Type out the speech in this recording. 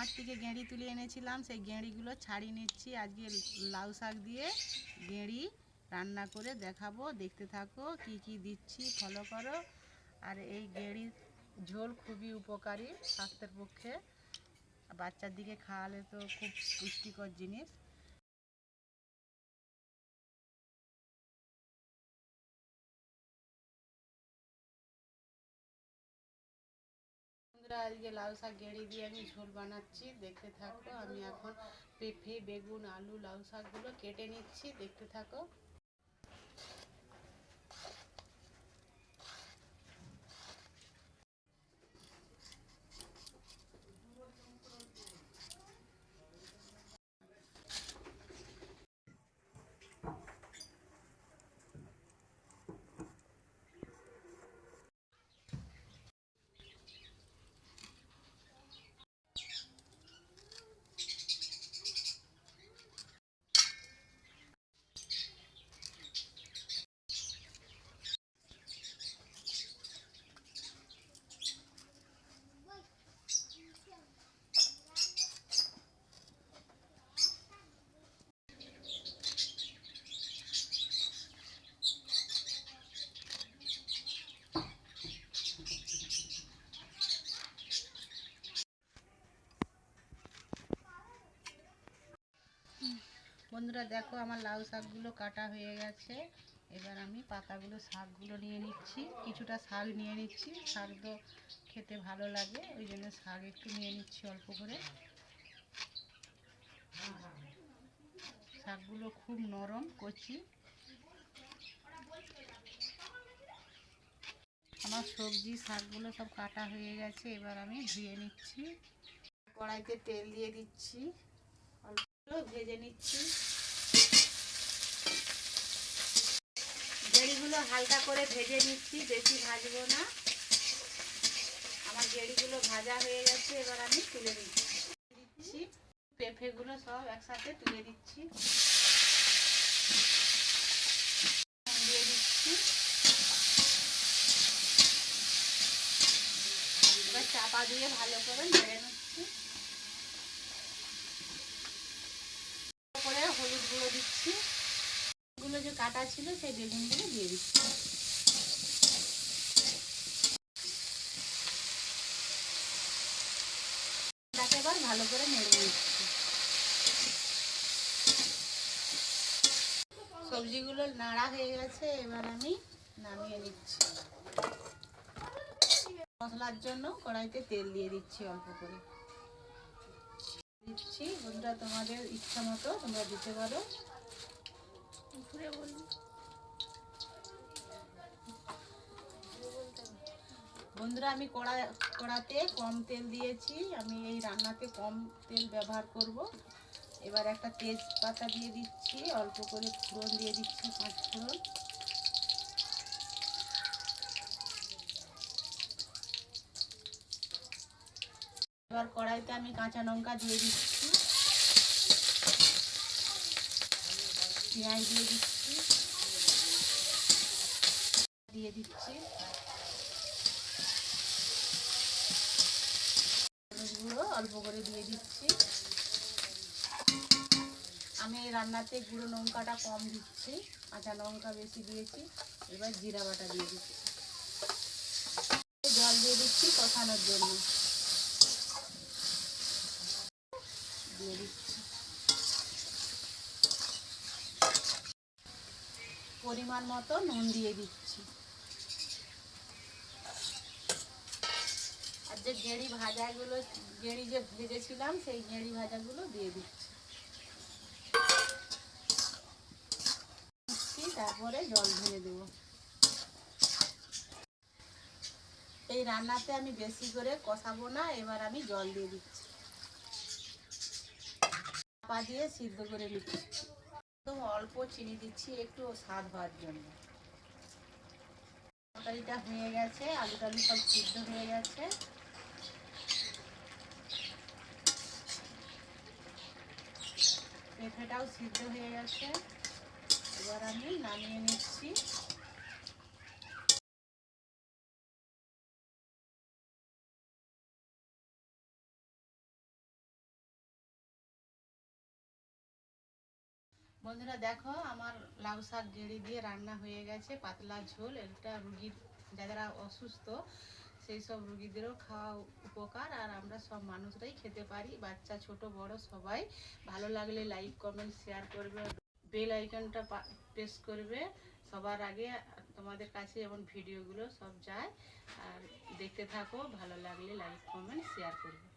মাঠ থেকে গেঁড়ি তুলে এনেছিলাম, সেই গেঁড়িগুলো ছাড়িয়ে নিচ্ছি। আজকে লাউ শাক দিয়ে গেঁড়ি রান্না করে দেখাবো। দেখতে থাকো কি কি দিচ্ছি ফলো করো। আর এই গেঁড়ির ঝোল খুবই উপকারী স্বাস্থ্যের পক্ষে। বাচ্চার দিকে খাওয়ালে তো খুব পুষ্টিকর জিনিস। বন্ধুরা আজকে লাউ শাক গেড়ে দিয়ে আমি ঝোল বানাচ্ছি, দেখতে থাকো। আমি এখন পেঁপে, বেগুন, আলু, লাউ শাকগুলো কেটে নিচ্ছি, দেখতে থাকো। বন্ধুরা দেখো আমার লাউ শাকগুলো কাটা হয়ে গেছে। এবার আমি পাতাগুলো, শাকগুলো নিয়ে নিচ্ছি। কিছুটা শাক নিয়ে নিচ্ছি। শাক তো খেতে ভালো লাগে, ওই জন্য শাক একটু নিয়ে নিচ্ছি অল্প করে। শাকগুলো খুব নরম কচি। আমার সবজি শাকগুলো সব কাটা হয়ে গেছে, এবার আমি ধুয়ে নিচ্ছি। কড়াইতে তেল দিয়ে দিচ্ছি। ভেজে নিচ্ছি। গেড়িগুলো হালকা করে ভেজে নিচ্ছি, বেশি ভাজবো না। আমার গেড়িগুলো ভাজা হয়ে গেছে, এবার আমি তুলে দিচ্ছি দিচ্ছি, পেঁপেগুলো সব একসাথে তুলে দিচ্ছি। দিয়ে দিচ্ছি। এবার চাপা দিয়ে ভালো করে নেড়ে নিচ্ছি করে হলুদ গুঁড়ো দিচ্ছি গুলো যে কাটা ছিল, সেই বেগুনগুলো দিয়ে দিচ্ছি। তাকে ভালো করে নেড়ে নিচ্ছি। সবজিগুলো নাড়া হয়ে গেছে, এবার আমি নামিয়ে নিচ্ছি। মশলার জন্য কড়াইতে তেল দিয়ে দিচ্ছি অল্প করে। দিচ্ছি, বন্ধুরা, তোমাদের ইচ্ছা মতো তোমরা দিতে পারো। বন্ধুরা, আমি কড়া, কড়াতে কম তেল দিয়েছি। আমি এই রান্নাতে কম তেল ব্যবহার করব। এবার একটা তেজপাতা দিয়ে দিচ্ছি। অল্প করে ফোড়ন দিয়ে দিচ্ছি, পাঁচ ফোড়ন। এবার কড়াইতে আমি কাঁচা লঙ্কা দিয়ে দিচ্ছি। পেঁয়াজ দিয়ে দিচ্ছি দিয়ে দিচ্ছি গুঁড়ো অল্প করে দিয়ে দিচ্ছি আমি রান্নাতে গুঁড়ো লঙ্কাটা কম দিচ্ছি কাঁচা লঙ্কা বেশি দিয়েছি এবার জিরা বাটা দিয়ে দিচ্ছি জল দিয়ে দিচ্ছি কষানোর জন্য দিয়ে দিচ্ছি। পরিমাণ মতো নুন দিয়ে দিচ্ছি। আর যে গেঁড়ি ভাজাগুলো, গেঁড়ি যে ভেজেছিলাম, সেই গেঁড়ি ভাজাগুলো দিয়ে দিচ্ছি। তারপরে জল ঢেলে দেবো। এই রান্নাতে আমি বেশি করে কষাবো না, এবার আমি জল দিয়ে দিচ্ছি। পা দিয়ে সিদ্ধ করে নিচ্ছি। তো অল্প চিনি দিচ্ছি একটু স্বাদ হওয়ার জন্য। তরকারিটা হয়ে গেছে, আলু টালু সব সিদ্ধ হয়ে গেছে। পেঁপেটাও সিদ্ধ হয়ে গেছে। এবার আমি নামিয়ে নিচ্ছি। বন্ধুরা দেখো, আমার লাউ শাক গেঁড়ি দিয়ে রান্না হয়ে গেছে, পাতলা ঝোল এটা রুগীর যারা অসুস্থ, সেই সব রুগীদেরও খাওয়া উপকার, আর আমরা সব মানুষরাই খেতে পারি, বাচ্চা, ছোট, বড়, সবাই। ভালো লাগলে লাইক, কমেন্ট, শেয়ার করবে, বেল আইকনটা প্রেস করবে, সবার আগে তোমাদের কাছে যেমন ভিডিওগুলো সব যায়, আর দেখতে থাকো, ভালো লাগলে লাইক, কমেন্ট, শেয়ার করবে।